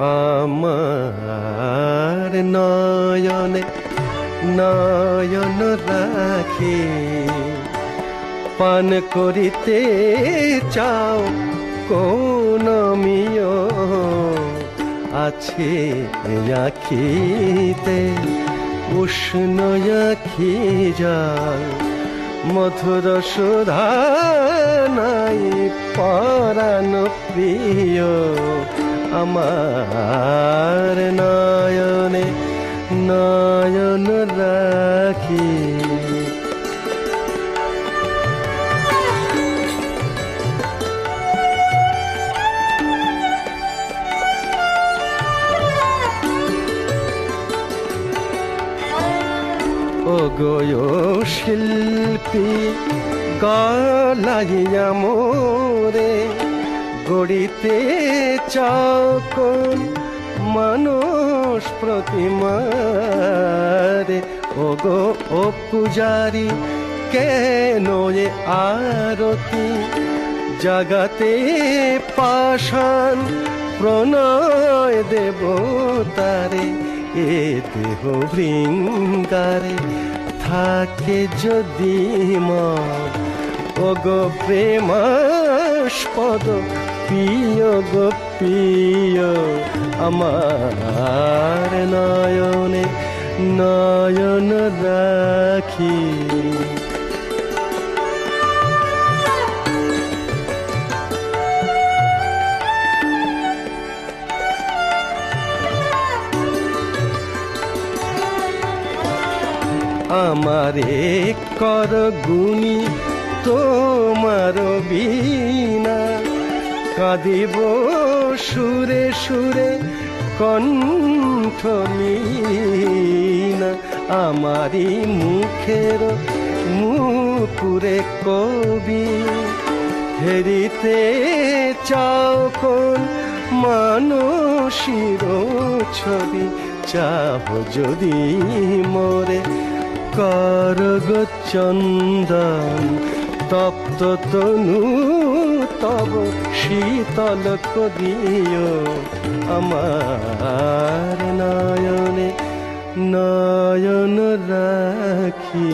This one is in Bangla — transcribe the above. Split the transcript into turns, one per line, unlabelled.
আমার নয়নে, নয়ন রাখি। পান করিতে চাও কোন মিয়? আছে আখিতে উষ্ণ আখি জল। মধুর সুধা নাই, পরাণ প্রিয়। আমার নয়নে নয়ন রাখি। ও গয় শিল্পী গলাইয়া মোরে গড়িতে চাকন মানুষ প্রতিমারে। ও গো ও পূজারি, কেন এ আরতি? জাগাতে পাষাণ প্রণয় দেব দেবতারে, এ দেহ ভৃঙ্গারে থাকে যদি মা ও গো প্রেমাস্পদ প্রিয় গো প্রিয় আমার নয়নে নয়ন রাখি। আমারে কর গুণী তোমার বিনা। কাঁদিব সুরে সুরে কণ্ঠ মিনা। আমারি মুখের মুকুরে কবি। হেরিতে চাও কোন মানসির ছবি? চাহ যদি মোরে করগ চন্দন তপ্ত তনু তব শীতল করিও আমার নয়নে নয়ন রাখি